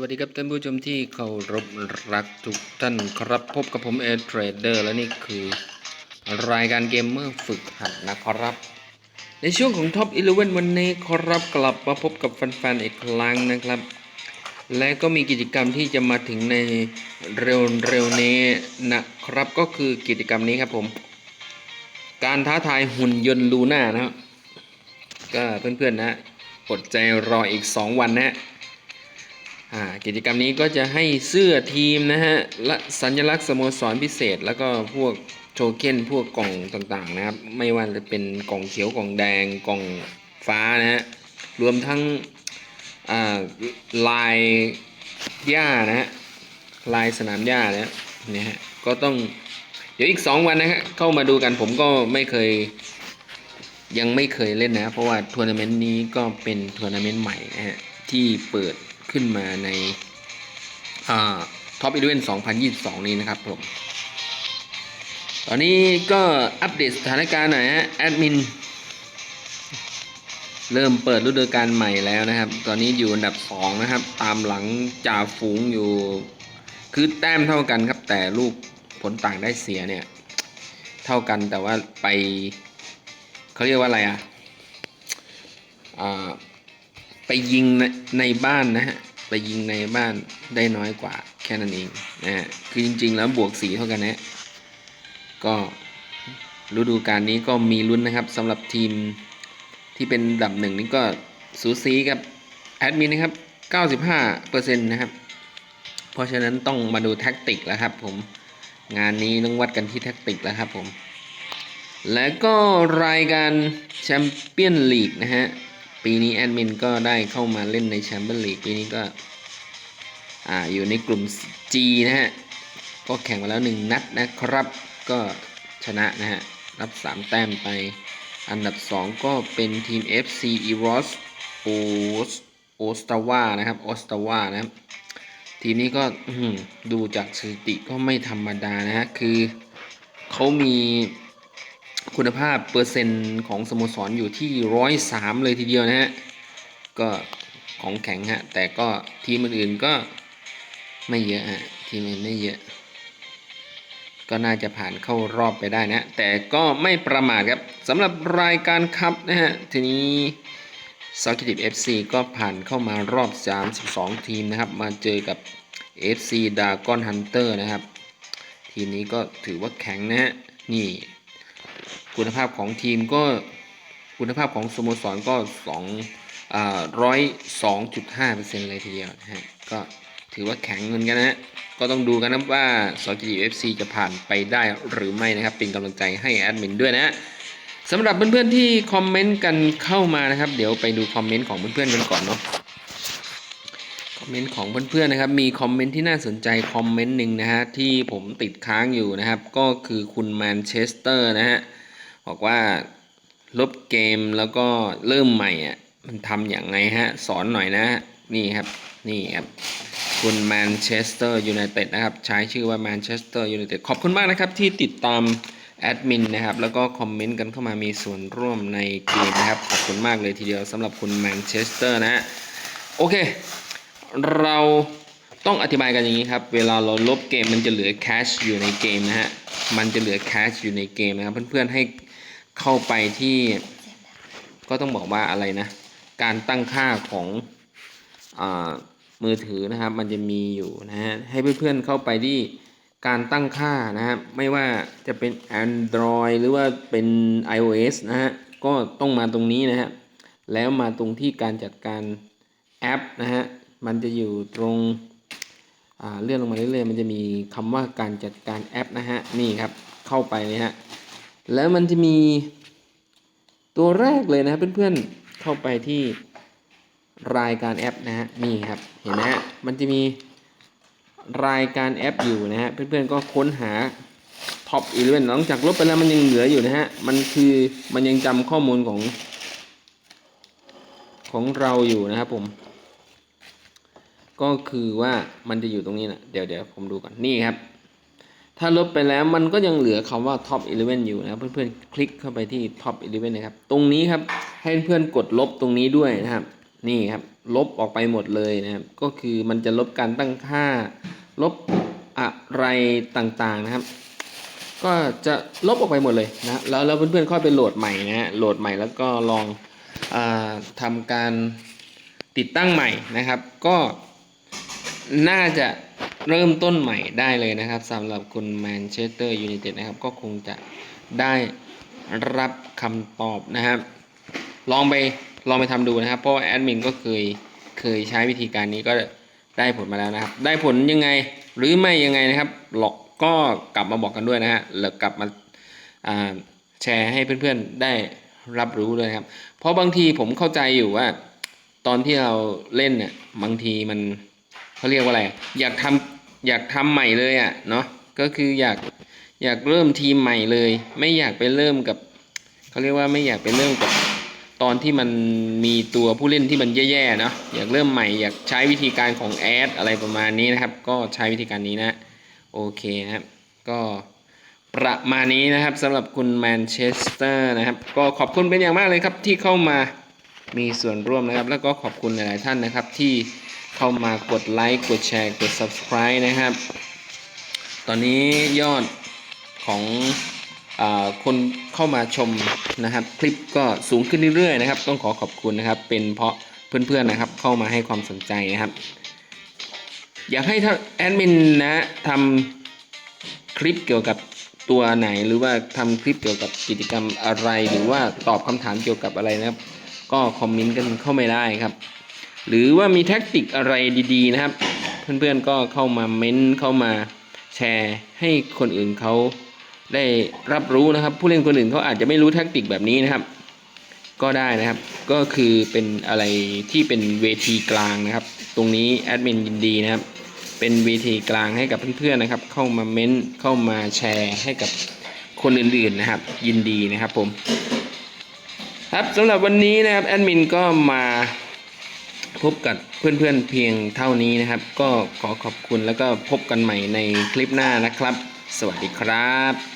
วัสดีครับท่านผู้ชมที่เคารพรักทุกท่านครับพบกับผมเอเทรดเดอร์และนี่คือรายการเกมเมอร์ฝึกหัดนะครับ ในช่วงของ Top 11 วันนี้ครับกลับมาพบกับแฟนๆอีกครั้งนะครับ และก็มีกิจกรรมที่จะมาถึงในเร็วๆนี้นะครับก็คือกิจกรรมนี้ครับผม การท้าทายหุ่นยนต์ลูน่านะครับก็เพื่อนๆนะอดใจรออีก 2 วันนะฮะ กิจกรรมนี้ก็จะให้เสื้อทีมนะฮะและสัญลักษณ์สโมสรพิเศษ แล้วก็พวกโทเค็นพวกกล่องต่างๆนะครับ ไม่ว่าจะเป็นกล่องเขียวกล่องแดงกล่องฟ้านะฮะรวมทั้งลายหญ้านะฮะลายสนามหญ้านะฮะเนี่ยฮะก็ต้องเดี๋ยวอีก 2 วันนะฮะเข้ามาดูกันผมก็ไม่เคยยังไม่เคยเล่นนะ เพราะว่าทัวร์นาเมนต์นี้ก็เป็นทัวร์นาเมนต์ใหม่นะฮะที่เปิด ขึ้นมาในท็อปอีเวนต์2022 นี้นะครับผม ตอนนี้ก็อัปเดตสถานการณ์หน่อยฮะแอดมินเริ่มเปิดฤดูกาลใหม่แล้วนะครับ ตอนนี้อยู่อันดับ 2 นะครับ ตามหลังจ่าฝูงอยู่ คือแต้มเท่ากันครับ แต่ลูกผลต่างได้เสียเนี่ย เท่ากันแต่ว่าไปเขาเรียกว่าอะไรอะอ่า ไปยิงในในบ้านนะฮะไปยิงในบ้านได้น้อยกว่าแค่นั้นเองนะฮะคือจริง ๆ แล้วบวกสีเท่ากันนะก็ฤดูกาลนี้ก็มีลุ้นนะครับสำหรับทีมที่เป็นอันดับหนึ่งนี่ก็สูสีกับแอดมินนะครับ 95%นะครับ เพราะฉะนั้นต้องมาดูแท็กติกแล้วครับผมงานนี้ต้องวัดกันที่แท็กติกแล้วครับผม และก็รายการแชมเปี้ยนลีกนะฮะ ปีนี้แอดมินก็ได้เข้ามาเล่นในแชมเปี้ยนลีกปีนี้ก็อ่าอยู่ในกลุ่ม G นะฮะ ก็แข่งมาแล้ว 1 นัดนะครับ ก็ชนะนะฮะ รับ 3 แต้มไป อันดับ 2 ก็เป็นทีม FC Eros o o s t a w a นะครับ o s t a w a นะครับ ทีมนี้ก็ดูจากสถิติก็ไม่ธรรมดานะฮะ คือเขามี คุณภาพเปอร์เซ็นต์ของสโมสรอยู่ที่ร้อยสามเลยทีเดียวนะฮะ ก็ของแข็งฮะ แต่ก็ทีมอื่นๆก็ไม่เยอะฮะ ทีมอื่นไม่เยอะ ก็น่าจะผ่านเข้ารอบไปได้นะ แต่ก็ไม่ประมาทครับสำหรับรายการคัพนะฮะ ทีนี้ซอกิติฟ FC ก็ผ่านเข้ามารอบ 32 ทีมนะครับ มาเจอกับ FC d a g o n Hunter นะครับ ทีมนี้ก็ถือว่าแข็งนะฮะ นี่ คุณภาพของทีมก็คุณภาพของสโมสรก็2อ่าร้อยสองจุดห้าเปอร์เซ็นต์เลยทีเดียวนะฮะก็ถือว่าแข็งเหมือนกันนะฮะก็ต้องดูกันนะว่าสกิเอฟซีจะผ่านไปได้หรือไม่นะครับ เป็นกำลังใจให้แอดมินด้วยนะฮะสำหรับเพื่อนๆที่คอมเมนต์กันเข้ามานะครับ เดี๋ยวไปดูคอมเมนต์ของเพื่อนๆกันก่อนเนาะคอมเมนต์ของเพื่อนๆนะครับ มีคอมเมนต์ที่น่าสนใจคอมเมนต์หนึ่งนะฮะที่ผมติดค้างอยู่นะครับ ก็คือคุณแมนเชสเตอร์นะฮะ บอกว่าลบเกมแล้วก็เริ่มใหม่อะมันทำอย่างไงฮะ สอนหน่อยนะฮะนี่ครับนี่ครับคุณแมนเชสเตอร์ยูไนเต็ดนะครับ ใช้ชื่อว่าแมนเชสเตอร์ยูไนเต็ดขอบคุณมากนะครับ ที่ติดตามแอดมินนะครับ แล้วก็คอมเมนต์กันเข้ามามีส่วนร่วมในเกมนะครับ ขอบคุณมากเลยทีเดียวสำหรับคุณแมนเชสเตอร์นะฮะโอเค เราต้องอธิบายกันอย่างนี้ครับ เวลาเราลบเกมมันจะเหลือแคชอยู่ในเกมนะฮะมันจะเหลือแคชอยู่ในเกมนะครับเพื่อนๆให้ เข้าไปที่ก็ต้องบอกว่าอะไรนะ การตั้งค่าของอมือถือนะครับ มันจะมีอยู่นะฮะให้เพื่อนๆเข้าไปที่การตั้งค่านะครับ ไม่ว่าจะเป็น Android หรือว่าเป็น iOS นะฮะก็ต้องมาตรงนี้นะฮะแล้วมาตรงที่การจัดการแอปนะฮะมันจะอยู่ตรงเลื่อนลงมาเรื่อยๆมันจะมีคำว่าการจัดการแอปนะฮะนี่ครับเข้าไปเลยฮะ แล้วมันจะมีตัวแรกเลยนะเพื่อนๆเข้าไปที่รายการแอปนะฮะนี่ครับเห็นไหมฮะมันจะมีรายการแอปอยู่นะฮะเพื่อนๆก็ค้นหาท็อปอีเลนหลังจากลบไปแล้วมันยังเหลืออยู่นะฮะมันคือมันยังจำข้อมูลของ ของเราอยู่นะครับผม ก็คือว่ามันจะอยู่ตรงนี้นะเดี๋ยวเดี๋ยวผมดูก่อนนี่ครับ ถ้าลบไปแล้วมันก็ยังเหลือคำว่า top 11 อยู่นะเพื่อนๆ คลิกเข้าไปที่ top 11 นะครับ ตรงนี้ครับ ให้เพื่อนๆกดลบตรงนี้ด้วยนะครับ นี่ครับ ลบออกไปหมดเลยนะครับ ก็คือมันจะลบการตั้งค่า ลบอะไรต่างๆนะครับ ก็จะลบออกไปหมดเลยนะ แล้วแล้วเพื่อนๆ ค่อยไปโหลดใหม่นะฮะ โหลดใหม่แล้วก็ลองอทำการติดตั้งใหม่นะครับ ก็น่าจะ เริ่มต้นใหม่ได้เลยนะครับสำหรับคุณแมนเชสเตอร์ยูไนเต็ดนะครับก็คงจะได้รับคำตอบนะครับ ลองไปลองไปทำดูนะครับ เพราะแอดมินก็เคยเคยใช้วิธีการนี้ก็ได้ผลมาแล้วนะครับ ได้ผลยังไงหรือไม่ยังไงนะครับหลอกก็กลับมาบอกกันด้วยนะฮะแล้วกลับมาาแชร์ให้เพื่อนๆได้รับรู้ด้วยครับ เพราะบางทีผมเข้าใจอยู่ว่า ตอนที่เราเล่นเนี่ยบางทีมันเขาเรียกว่าอะไร อยากทำ อยากทำใหม่เลยอะเนาะก็คืออยากอยากเริ่มทีมใหม่เลย ไม่อยากไปเริ่มกับเขาเรียกว่าไม่อยากไปเริ่มกับตอนที่มันมีตัวผู้เล่นที่มันแย่ๆเนาะอยากเริ่มใหม่อยากใช้วิธีการของแอดอะไรประมาณนี้นะครับ ก็ใช้วิธีการนี้นะโอเคนะครับก็ประมาณนี้นะครับสำหรับคุณแมนเชสเตอร์นะครับก็ขอบคุณเป็นอย่างมากเลยครับที่เข้ามามีส่วนร่วมนะครับ แล้วก็ขอบคุณหลายๆท่านนะครับที่ เข้ามากดไลค์กดแชร์กด subscribe นะครับ ตอนนี้ยอดของอคนเข้ามาชมนะครับ คลิปก็สูงขึ้นเรื่อยๆนะครับ ต้องขอขอบคุณนะครับ เป็นเพราะเพื่อนๆนะครับ เข้ามาให้ความสนใจนะครับ อยากให้แอดมินนะทำคลิปเกี่ยวกับตัวไหนหรือว่าทำคลิปเกี่ยวกับกิจกรรมอะไรหรือว่าตอบคำถามเกี่ยวกับอะไรนะครับ ก็คอมเมนต์กันเข้ามาได้ครับ หรือว่ามีแท็กติกอะไรดีๆนะครับ เพื่อนๆก็เข้ามาเม้นต์เข้ามาแชร์ให้คนอื่นเขาได้รับรู้นะครับ ผู้เล่นคนอื่นเขาอาจจะไม่รู้แท็กติกแบบนี้นะครับ ก็ได้นะครับก็คือเป็นอะไรที่เป็นเวทีกลางนะครับ ตรงนี้แอดมินยินดีนะครับ เป็นเวทีกลางให้กับเพื่อนๆนะครับ เข้ามาเม้นต์เข้ามาแชร์ให้กับคนอื่นๆนะครับ ยินดีนะครับผม ครับสำหรับวันนี้นะครับแอดมินก็มา พบกับเพื่อนๆเพียงเท่านี้นะครับ ก็ขอขอบคุณแล้วก็พบกันใหม่ในคลิปหน้านะครับ สวัสดีครับ